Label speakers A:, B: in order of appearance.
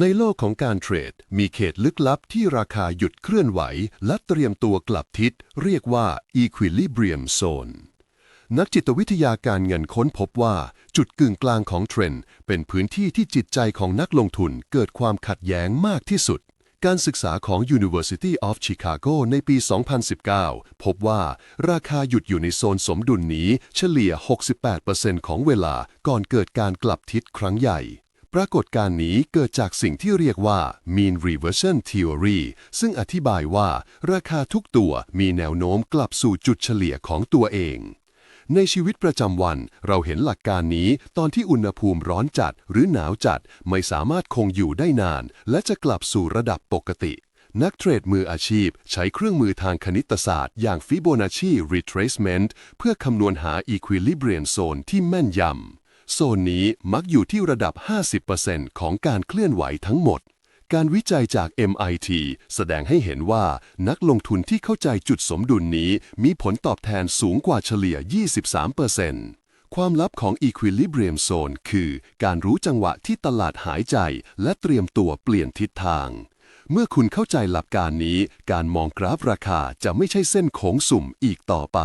A: ในโลกของการเทรด มีเขตลึกลับที่ราคาหยุดเคลื่อนไหว และเตรียมตัวกลับทิศ เรียกว่า Equilibrium Zone นักจิตวิทยาการเงินค้นพบว่าจุดกึ่งกลางของเทรนด์เป็นพื้นที่ที่จิตใจของนักลงทุนเกิดความขัดแย้งมากที่สุด การศึกษาของ University of Chicago ในปี 2019 พบว่าราคาหยุดอยู่ในโซนสมดุลนี้เฉลี่ย 68%ของเวลาก่อนเกิดการกลับทิศครั้งใหญ่ ปรากฏการณ์นี้เกิดจากสิ่งที่เรียกว่า mean reversion theory ซึ่งอธิบายว่าราคาทุกตัวมีแนวโน้มกลับสู่จุดเฉลี่ยของตัวเอง ในชีวิตประจำวันเราเห็นหลักการนี้ตอนที่อุณหภูมิร้อนจัดหรือหนาวจัดไม่สามารถคงอยู่ได้นาน และจะกลับสู่ระดับปกติ นักเทรดมืออาชีพใช้เครื่องมือทางคณิตศาสตร์อย่าง Fibonacci retracement เพื่อคำนวณหา equilibrium zone ที่แม่นยำ โซนนี้มักอยู่ที่ระดับ 50%ของการเคลื่อนไหวทั้งหมด การวิจัยจาก MIT แสดงให้เห็นว่านักลงทุนที่เข้าใจจุดสมดุลนี้มีผลตอบแทนสูงกว่าเฉลี่ย 23%ความลับของ Equilibrium Zone คือการรู้จังหวะที่ตลาดหายใจ และเตรียมตัวเปลี่ยนทิศทางเมื่อคุณเข้าใจหลักการนี้ การมองกราฟราคาจะไม่ใช่เส้นโค้งสุ่มอีกต่อไป